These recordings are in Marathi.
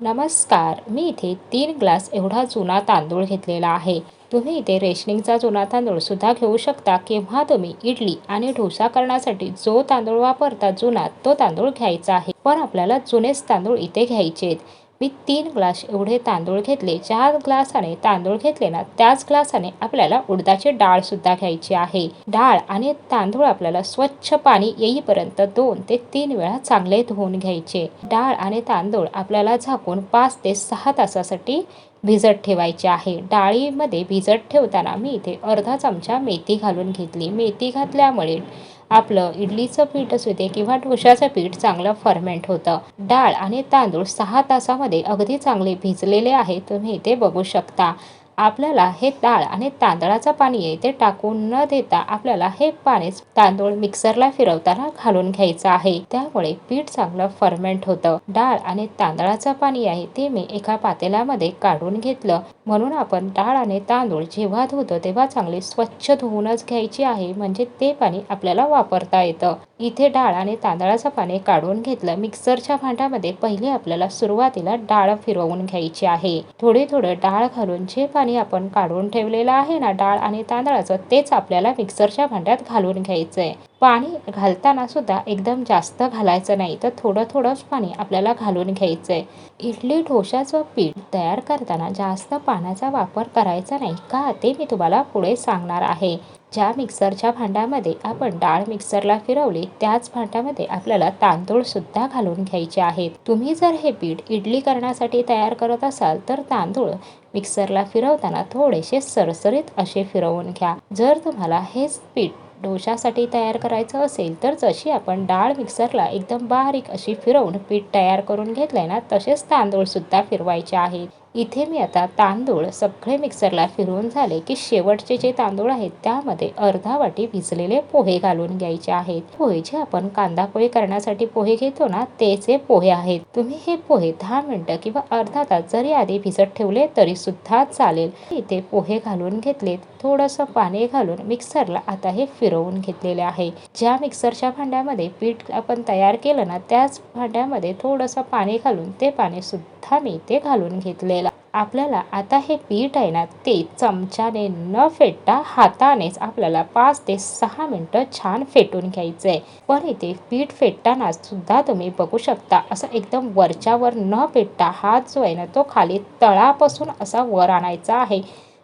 नमस्कार मी इथे तीन ग्लास एवढा जुना तांदूळ घेतलेला आहे. तुम्ही इथे रेशनिंगचा जुना तांदूळ सुद्धा घेऊ शकता. किंवा तुम्ही इडली आणि डोसा करण्यासाठी जो तांदूळ वापरता जुना तो तांदूळ घ्यायचा आहे. पण आपल्याला जुनेच तांदूळ इथे घ्यायचे आहेत मी तीन ग्लास एवढे तांदूळ घेतले. ज्या ग्लासाने तांदूळ घेतले ना त्याच ग्लासाने आपल्याला उडदाची डाळ सुद्धा घ्यायची आहे. डाळ आणि तांदूळ आपल्याला स्वच्छ पाणी येईपर्यंत दोन ते तीन वेळा चांगले धुवून घ्यायचे. डाळ आणि तांदूळ आपल्याला झाकून पाच ते सहा तासासाठी भिजत ठेवायची आहे. डाळीमध्ये भिजत ठेवताना मी इथे अर्धा चमचा मेथी घालून घेतली. मेथी घातल्यामुळे आपलं इडलीचं पीठ असू दे किंवा डोशाचं पीठ चांगलं फर्मेंट होतं. डाळ आणि तांदूळ सहा तासामध्ये अगदी चांगले भिजलेले आहे तुम्ही इथे बघू शकता. आपल्याला हे डाळ आणि तांदळाचं पाणी आहे ते टाकून न देता आपल्याला हे पाणी तांदूळ मिक्सरला फिरवताना घालून घ्यायचं आहे. त्यामुळे पीठ चांगलं फर्मेंट होतं. डाळ आणि तांदळाचं पाणी आहे ते मी एका पातेल्यामध्ये काढून घेतलं. म्हणून आपण डाळ आणि तांदूळ जेव्हा धुतो तेव्हा चांगले स्वच्छ धुवूनच घ्यायचे आहे. म्हणजे ते पाणी आपल्याला वापरता येतं. इथे डाळ आणि तांदळाचं पाणी काढून घेतलं. मिक्सरच्या भांड्यामध्ये पहिले आपल्याला सुरुवातीला डाळ फिरवून घ्यायची आहे. थोडे थोडं डाळ घालून जे पाणी आपण काढून ठेवलेलं आहे ना डाळ आणि तांदळाचं तेच आपल्याला मिक्सरच्या भांड्यात घालून घ्यायचंय. पाणी घालताना सुद्धा एकदम जास्त घालायचं नाही तर थोडं थोडंच पाणी आपल्याला घालून घ्यायचंय. इडली ढोशाचं पीठ तयार करताना जास्त पाण्याचा वापर करायचा नाही का ते मी तुम्हाला पुढे सांगणार आहे. ज्या मिक्सरच्या भांड्यामध्ये आपण डाळ मिक्सरला फिरवली त्याच भांड्यामध्ये आपल्याला तांदूळ सुद्धा घालून घ्यायचे आहेत. तुम्ही जर हे पीठ इडली करण्यासाठी तयार करत असाल तर तांदूळ मिक्सरला फिरवताना थोडेसे सरसरीत असे फिरवून घ्या. जर तुम्हाला हेच पीठ डोशासाठी तयार करायचं असेल तर जशी आपण डाळ मिक्सरला एकदम बारीक अशी फिरवून पीठ तयार करून घेतलंय ना तसेच तांदूळ सुद्धा फिरवायचे आहेत इथे मी आता तांदूळ सगळे मिक्सरला फिरवून झाले की शेवटचे जे तांदूळ आहेत त्यामध्ये अर्धा वाटी भिजलेले पोहे घालून घ्यायचे आहेत. पोहे जे आपण कांदा पोहे करण्यासाठी पोहे घेतो ना तेचे पोहे आहेत. तुम्ही हे पोहे दहा मिनिटं किंवा अर्धा तास जरी आधी भिजत ठेवले तरी सुद्धा चालेल. इथे पोहे घालून घेतलेत. थोडंसं पाणी घालून मिक्सरला आता हे फिरवून घेतलेले आहे. ज्या मिक्सरच्या भांड्यामध्ये पीठ आपण तयार केलं ना त्याच भांड्यामध्ये थोडंसं पाणी घालून ते पाणी सुद्धा मी ते घालून घेतलेलं आपल्याला आता हे पीठ आहे ना ते चमच्याने न फेटता हातानेच आपल्याला पाच ते सहा मिनटं छान फेटून घ्यायचं आहे पण इथे पीठ फेटताना सुद्धा तुम्ही बघू शकता असं एकदम वरच्यावर न फेटता हात जो आहे ना तो खाली तळापासून असा वर आणायचा आहे.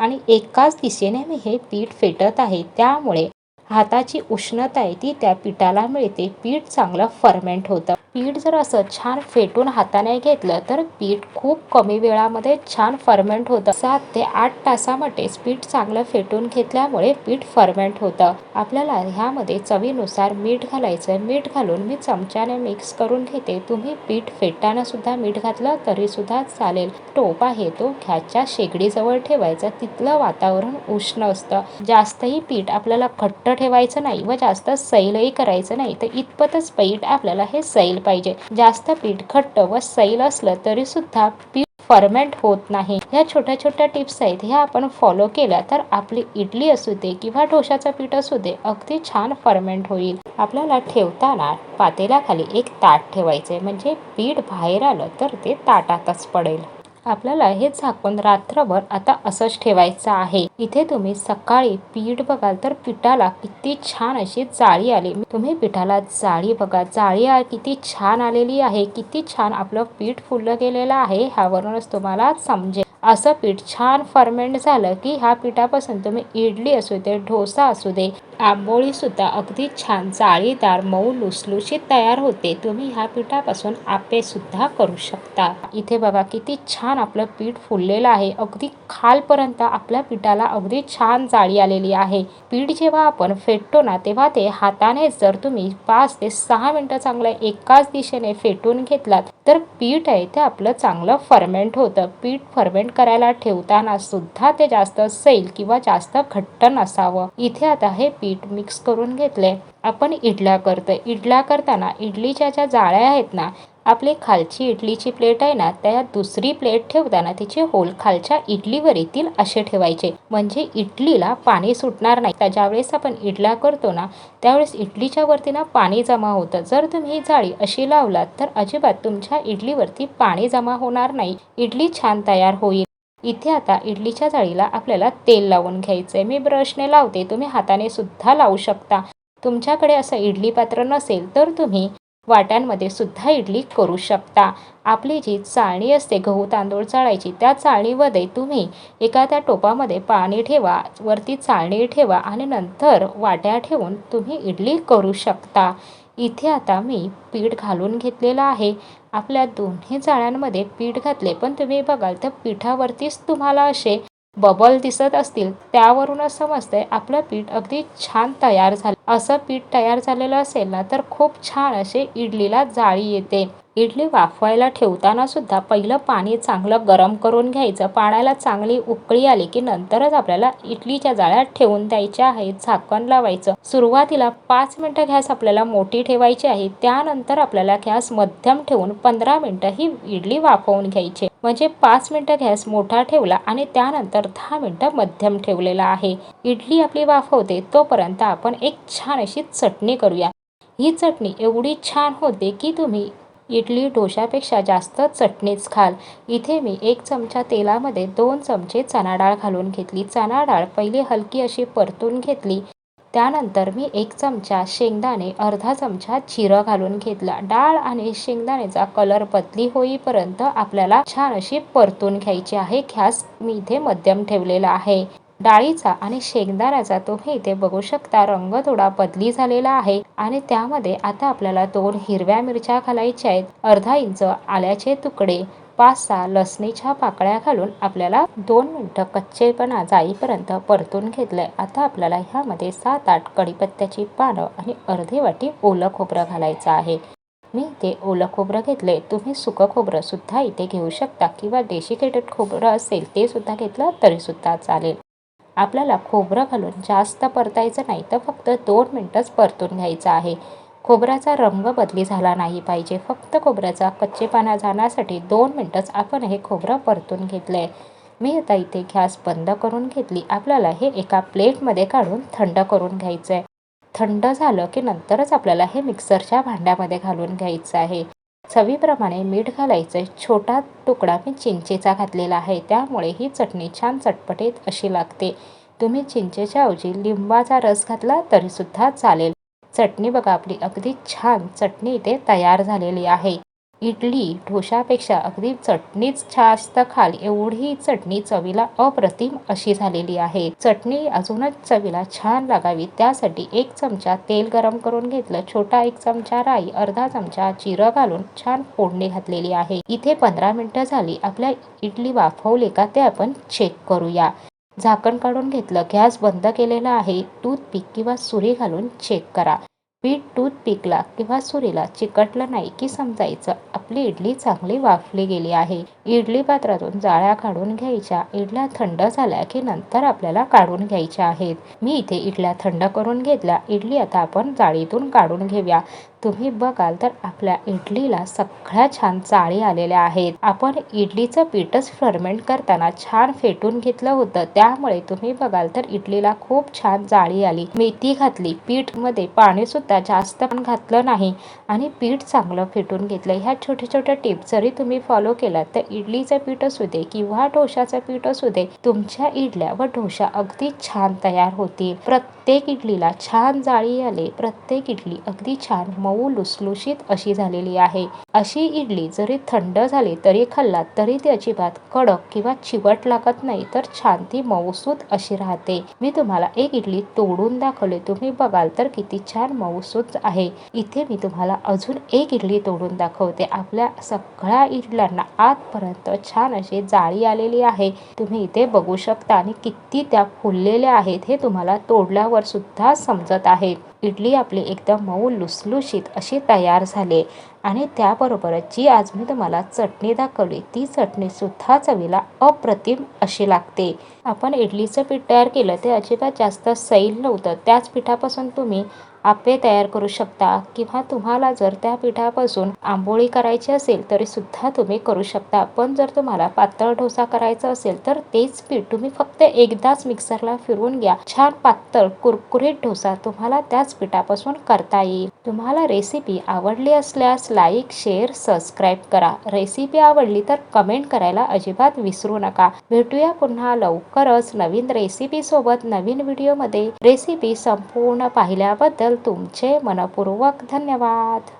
आणि एकाच दिशेने मी हे पीठ फेटत आहे त्यामुळे हाताची उष्णता आहे ती त्या पिठाला मिळते पीठ चांगलं फर्मेंट होतं. पीठ जर असं छान फेटून हाताने घेतलं तर पीठ खूप कमी वेळामध्ये छान फर्मेंट होतं. सात ते आठ तासामध्येच पीठ चांगलं फेटून घेतल्यामुळे पीठ फर्मेंट होतं. आपल्याला ह्यामध्ये चवीनुसार मीठ घालायचं. मीठ घालून मी चमच्याने मिक्स करून घेते. तुम्ही पीठ फेटताना सुद्धा मीठ घातलं तरी सुद्धा चालेल. टोप आहे तो घ्याच्या शेगडीजवळ ठेवायचा. तिथलं वातावरण उष्ण असतं. जास्तही पीठ आपल्याला घट्ट ठेवायचं नाही व जास्त सैलही करायचं नाही. तर इतपतच पीठ आपल्याला हे सैल पाहिजे. जास्त पीठ घट्ट व सैल असलं तरी सुद्धा पीठ फर्मेंट होत नाही. ह्या छोट्या छोट्या टिप्स आहेत. ह्या आपण फॉलो केल्या तर आपली इडली असू दे किंवा ढोशाचं पीठ असू दे अगदी छान फर्मेंट होईल. आपल्याला ठेवताना पातेल्याखाली एक ताट ठेवायचे म्हणजे पीठ बाहेर आलं तर ते ताटातच पडेल. आपल्याला हे झाकून रात्रभर आता असंच ठेवायचं आहे. इथे तुम्ही सकाळी पीठ बघाल तर पिठाला किती छान अशी जाळी आली. तुम्ही पिठाला जाळी बघा. जाळी किती छान आलेली आहे. किती छान आपलं पीठ फुललं गेलेलं आहे ह्यावरूनच तुम्हाला समजेल. असं पीठ छान फर्मेंट झालं की ह्या पिठापासून तुम्ही इडली असू दे डोसा असू दे आंबोळी सुद्धा अगदी छान जाळीदार मऊ लुसलुशीत तयार होते. तुम्ही ह्या पिठापासून आपे सुद्धा करू शकता. इथे बघा किती छान आपलं पीठ फुललेलं आहे. अगदी खालपर्यंत आपल्या पिठाला अगदी छान जाळी आलेली आहे. पीठ जेव्हा आपण फेटतो ना तेव्हा ते हाताने जर तुम्ही पाच ते सहा मिनटं चांगलं एकाच दिशेने फेटून घेतलात तर पीठ आहे ते आपलं चांगलं फर्मेंट होतं. पीठ फर्मेंट करायला ठेवताना सुद्धा ते जास्त सैल किंवा जास्त घट्ट नसावं. इथे आता हे पीठ मिक्स करून घेतले. आपण इडल्या करतोय इडल्या करताना इडलीच्या ज्या जाळ्या आहेत ना आपली खालची इडलीची प्लेट आहे ना त्यात दुसरी प्लेट ठेवताना तिचे होल खालच्या इडलीवर येतील असे ठेवायचे. म्हणजे इडलीला पाणी सुटणार नाही. तर ज्यावेळेस आपण इडल्या करतो ना त्यावेळेस इडलीच्या वरती ना पाणी जमा होतं. जर तुम्ही ही जाळी अशी लावलात तर अजिबात तुमच्या इडलीवरती पाणी जमा होणार नाही. इडली छान तयार होईल. इथे आता इडलीच्या जाळीला आपल्याला तेल लावून घ्यायचं आहे मी ब्रशने लावते तुम्ही हाताने सुद्धा लावू शकता. तुमच्याकडे असं इडली पात्र नसेल तर तुम्ही वाट्यांमध्ये सुद्धा इडली करू शकता. आपली जी चाळणी असते गहू तांदूळ चाळायची त्या चाळणीमध्ये तुम्ही एखाद्या टोपामध्ये पाणी ठेवा वरती चाळणी ठेवा आणि नंतर वाट्या ठेवून तुम्ही इडली करू शकता. इथे आता मी पीठ घालून घेतलेलं आहे. आपल्या दोन्ही जाळ्यांमध्ये पीठ घातले पण तुम्ही बघाल तर पिठावरतीच तुम्हाला असे बबल दिसत असतील त्यावरूनच समजतंय आपलं पीठ अगदी छान तयार झालं. असं पीठ तयार झालेलं असेल ना तर खूप छान असे इडलीला जाळी येते. इडली वाफवायला ठेवताना सुद्धा पहिलं पाणी चांगलं गरम करून घ्यायचं. पाण्याला चांगली उकळी आली की नंतरच आपल्याला इडलीच्या जाळ्यात ठेवून द्यायच्या आहेत झाकण लावायचं. सुरुवातीला पाच मिनटं गॅस आपल्याला मोठी ठेवायची आहे. त्यानंतर आपल्याला गॅस मध्यम ठेवून पंधरा मिनटं ही इडली वाफवून घ्यायची. म्हणजे पाच मिनटं गॅस मोठा ठेवला आणि त्यानंतर दहा मिनटं मध्यम ठेवलेला आहे. इडली आपली वाफवते तोपर्यंत आपण एक छान अशी चटणी करूया. ही चटणी एवढी छान होते की तुम्ही इडली डोशापेक्षा जास्त चटणीच खाल. इथे मी एक चमचा तेलामध्ये दोन चमचे चणा डाळ घालून घेतली. चणा डाळ पहिली हलकी अशी परतून घेतली. त्यानंतर मी एक चमचा शेंगदाणे अर्धा चमचा जिरं घालून घेतला. डाळ आणि शेंगदाण्याचा कलर बदली होईपर्यंत आपल्याला छान अशी परतून घ्यायची आहे. गॅस मी इथे मध्यम ठेवलेला आहे. डाळीचा आणि शेंगदाण्याचा तुम्ही इथे बघू शकता रंग थोडा बदली झालेला आहे आणि त्यामध्ये आता आपल्याला दोन हिरव्या मिरच्या घालायच्या आहेत. अर्धा इंच आल्याचे तुकडे. पाच सहा लसणीच्या पाकळ्या घालून आपल्याला दोन मिनटं कच्चेपणा जाईपर्यंत परतून घेतलं आहे आता आपल्याला ह्यामध्ये सात आठ कढीपत्त्याची पानं आणि अर्धी वाटी ओलं खोबरं घालायचं आहे. मी इथे ओलं खोबरं घेतले तुम्ही सुकं खोबरं सुद्धा इथे घेऊ शकता किंवा डेशिकेटेड खोबरं असेल ते सुद्धा घेतलं तरी सुद्धा चालेल. आपल्याला खोबरं घालून जास्त परतायचं नाही तर फक्त दोन मिनटंच परतून घ्यायचं आहे. खोबऱ्याचा रंग बदली झाला नाही पाहिजे. फक्त खोबऱ्याचा कच्चेपणा जाण्यासाठी दोन मिनटंच आपण हे खोबरं परतून घेतलं आहे मी आता इथे गॅस बंद करून घेतली. आपल्याला हे एका प्लेटमध्ये काढून थंड करून घ्यायचं आहे थंड झालं की नंतरच आपल्याला हे मिक्सरच्या भांड्यामध्ये घालून घ्यायचं आहे. चवीप्रमाणे मीठ घालायचं. छोटा तुकडा मी चिंचेचा घातलेला आहे. त्यामुळे ही चटणी छान चटपटीत अशी लागते. तुम्ही चिंचेच्या ऐवजी लिंबाचा रस घातला तरीसुद्धा चालेल. चटणी बघा आपली अगदी छान चटणी इथे तयार झालेली आहे. इडली ढोशापेक्षा अगदी चटणीच जास्त खाल एवढी चटणी चवीला अप्रतिम अशी झालेली आहे. चटणी अजूनच चवीला छान लागावी त्यासाठी एक चमचा तेल गरम करून घेतलं छोटा एक चमचा राई अर्धा चमचा जिरं घालून छान फोडणी घातलेली आहे. इथे पंधरा मिनटं झाली आपल्या इडली वाफवली का ते आपण चेक करूया. झाकण काढून घेतलं. गॅस बंद केलेला आहे. टूथपिक किंवा सुरी घालून चेक करा. पीठ टूथपिकला किंवा सुरीला चिकटलं नाही की समजायचं आपली इडली चांगली वाफली गेली आहे. इडली पात्रातून जाळ्या काढून घ्यायच्या. इडल्या थंड झाल्या की नंतर आपल्याला काढून घ्यायच्या आहेत. मी इथे इडल्या थंड करून घेतल्या. इडली आता आपण जाळीतून काढून घेऊया. तुम्ही बघाल तर आपल्या इडलीला सगळ्या छान चाळी आलेल्या आहेत. आपण इडलीचं पीठच फर्मेंट करताना छान फेटून घेतलं होतं. त्यामुळे तुम्ही बघाल तर इडलीला खूप छान जाळी आली. मेथी घातली. पीठमध्ये पाणी सुद्धा जास्त पण घातलं नाही. आणि पीठ चांगलं फेटून घेतलं ह्या छोट्या छोट्या टिप्स जरी तुम्ही फॉलो केला तर इडलीचं पीठ असू दे किंवा डोशाचं पीठ असू दे तुमच्या इडल्या व डोशा अगदी छान तयार होतील. प्रत्येक इडलीला छान जाळी आले प्रत्येक इडली अगदी छान मऊ लुसलुशीत अशी झालेली आहे. अशी इडली जरी थंड झाली तरी खाल्लात तरी ती अजिबात कडक किंवा चिवट लागत नाही तर छान ती मऊसूत अशी राहते. मी तुम्हाला एक इडली तोडून दाखवले. तुम्ही बघाल तर किती छान मऊ मऊसूत आहे. इथे मी तुम्हाला अजून एक इडली तोडून दाखवते. आपल्या सगळ्या इडल्यांना आतपर्यंत छान अशी जाळी आलेली आहे. तुम्ही इथे बघू शकता आणि किती त्या फुललेल्या आहेत हे तुम्हाला तोडल्यावर सुद्धा समजत आहे. इडली आपली एकदम मऊ लुसलुशीत अशी तयार झाली. आणि त्याबरोबरच जी आज मी तुम्हाला चटणी दाखवली. ती चटणी सुद्धा चवीला अप्रतिम अशी लागते. आपण इडलीचं पीठ तयार केलं ते अजिबात जास्त सैल नव्हतं. त्याच पिठापासून तुम्ही आप्पे तयार करू शकता किंवा तुम्हाला जर त्या पिठापासून आंबोळी करायची असेल तरी सुद्धा तुम्ही करू शकता. पण जर तुम्हाला पातळ डोसा करायचा असेल तर तेच पीठ तुम्ही फक्त एकदाच मिक्सरला फिरवून घ्या. छान पातळ कुरकुरीत डोसा तुम्हाला त्याच पिठापासून करता येईल. तुम्हाला रेसिपी आवडली असल्यास लाईक शेअर सबस्क्राईब करा. रेसिपी आवडली तर कमेंट करायला अजिबात विसरू नका. भेटूया पुन्हा लवकरच नवीन रेसिपी सोबत नवीन व्हिडिओमध्ये. रेसिपी संपूर्ण पाहिल्याबद्दल तुमचे मनपूर्वक धन्यवाद.